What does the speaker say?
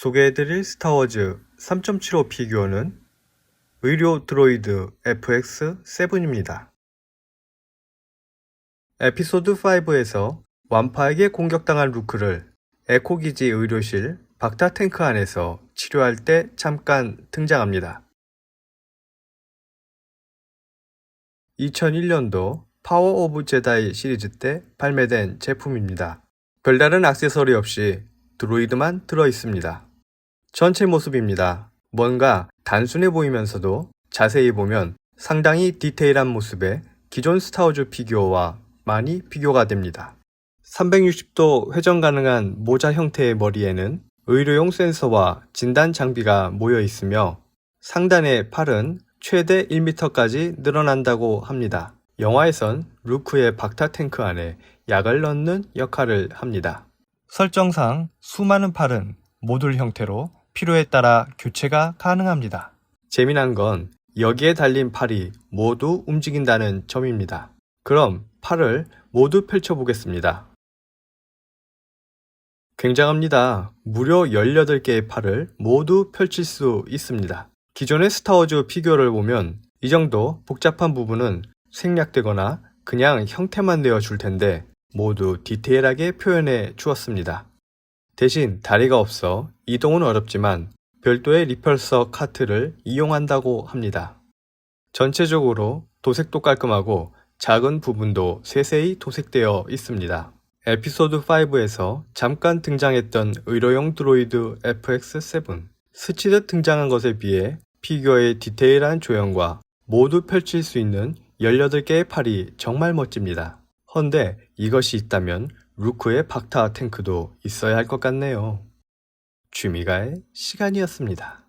소개해드릴 스타워즈 3.75 피규어는 의료 드로이드 FX7입니다. 에피소드 5에서 완파에게 공격당한 루크를 에코기지 의료실 박타 탱크 안에서 치료할 때 잠깐 등장합니다. 2001년도 파워 오브 제다이 시리즈 때 발매된 제품입니다. 별다른 액세서리 없이 드로이드만 들어 있습니다. 전체 모습입니다. 뭔가 단순해 보이면서도 자세히 보면 상당히 디테일한 모습의 기존 스타워즈 피규어와 많이 비교가 됩니다. 360도 회전 가능한 모자 형태의 머리에는 의료용 센서와 진단 장비가 모여 있으며 상단의 팔은 최대 1m까지 늘어난다고 합니다. 영화에선 루크의 박타 탱크 안에 약을 넣는 역할을 합니다. 설정상 수많은 팔은 모듈 형태로 필요에 따라 교체가 가능합니다. 재미난 건 여기에 달린 팔이 모두 움직인다는 점입니다. 그럼 팔을 모두 펼쳐보겠습니다. 굉장합니다. 무려 18개의 팔을 모두 펼칠 수 있습니다. 기존의 스타워즈 피규어를 보면 이 정도 복잡한 부분은 생략되거나 그냥 형태만 내어 줄 텐데 모두 디테일하게 표현해 주었습니다. 대신 다리가 없어 이동은 어렵지만 별도의 리펄서 카트를 이용한다고 합니다. 전체적으로 도색도 깔끔하고 작은 부분도 세세히 도색되어 있습니다. 에피소드 5에서 잠깐 등장했던 의료용 드로이드 FX7 스치듯 등장한 것에 비해 피규어의 디테일한 조형과 모두 펼칠 수 있는 18개의 팔이 정말 멋집니다. 헌데 이것이 있다면 루크의 박타 탱크도 있어야 할 것 같네요. 취미가의 시간이었습니다.